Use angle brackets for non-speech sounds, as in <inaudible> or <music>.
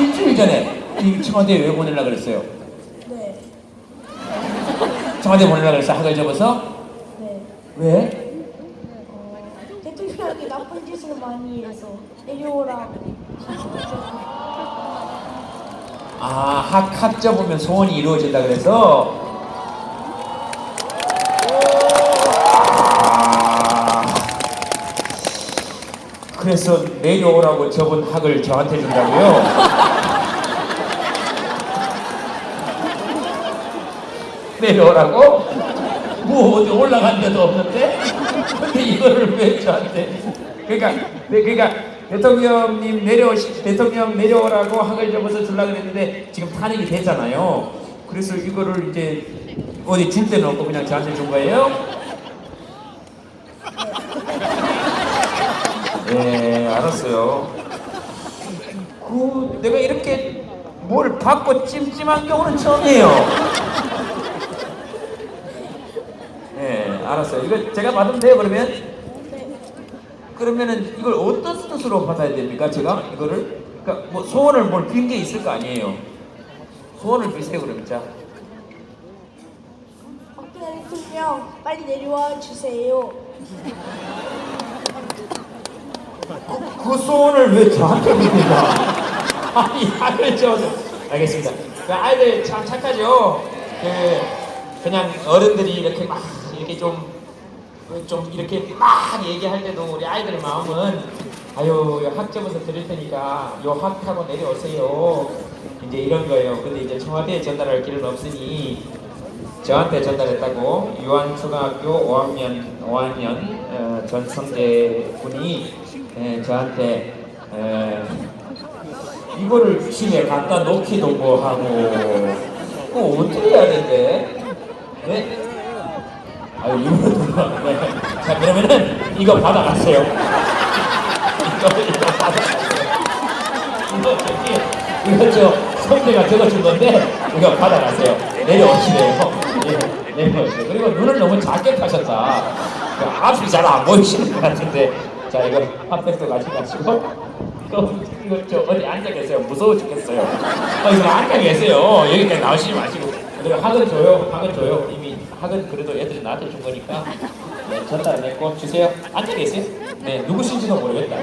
일주일 전에 이 청와대에 왜 보내려고 그랬어요? 네. 청와대 보내려고 그랬어 학을 접어서? 네. 왜? 어, 대통령이 나쁜 짓을 많이 해서 내려오라고. 아, 학, 학 접으면 소원이 이루어진다 그래서 그래서 내려오라고 접은 학을 저한테 준다고요? <laughs> 내려오라고? 뭐 어디 올라간 데도 없는데? 근데 이거를 왜 저한테? 그러니까, 네, 그러니까 대통령님 내려오시, 대통령 내려오라고 학을 접어서 주려고 그랬는데 지금 탄핵이 됐잖아요. 그래서 이거를 이제 어디 줄 데는 없고 그냥 저한테 준 거예요? 네, 알았어요. 그 내가 이렇게 뭘 받고 찜찜한 경우는 처음이에요. 네, 알았어요. 이거 제가 받으면 돼요, 그러면? 네. 그러면은 이걸 어떤 뜻으로 받아야 됩니까? 제가 이거를 그러니까 뭐 소원을 뭘 빈 게 있을 거 아니에요. 소원을 비세요 그러면 자. 박근혜 대통령 빨리 내려와 주세요. 그 소원을 왜 저한테 묻는다? <laughs> 아니 아들 저 알겠습니다. 그 아이들 참 착하죠. 그 그냥 어른들이 이렇게 막 이렇게 좀 좀 이렇게 막 얘기할 때도 우리 아이들 마음은 아유 학점에서 드릴 테니까 요 학하고 내려오세요. 이제 이런 거예요. 근데 이제 청와대에 전달할 길은 없으니 저한테 전달했다고 유한초등학교 5학년 5학년 어, 전성재 군이 에, 저한테 에, 이거를 집에 갖다 놓기도 뭐 하고 그거 어떻게 해야 된대? 네? 아유 이거도 뭐, 네. 자 그러면은 이거 받아가세요. 이거 이거 받아가세요. 이거 저기 이거 저 선배가 적어준 건데 이거 받아가세요. 내려오시래요. 예, 내려오세요. 그리고 눈을 너무 작게 파셨다. 그 앞이 잘 안 보이시는 것 같은데 자 이거 핫팩도 가져가시고 또저 어디 앉아 계세요. 무서워 죽겠어요. 어, 이거 앉아 계세요. 여기까지 나오시지 마시고. 그리고 학은 줘요. 학은 줘요. 이미 학은 그래도 애들이 나한테 준 거니까 네, 전달했고 주세요. 앉아 계세요. 네 누구신지도 모르겠다.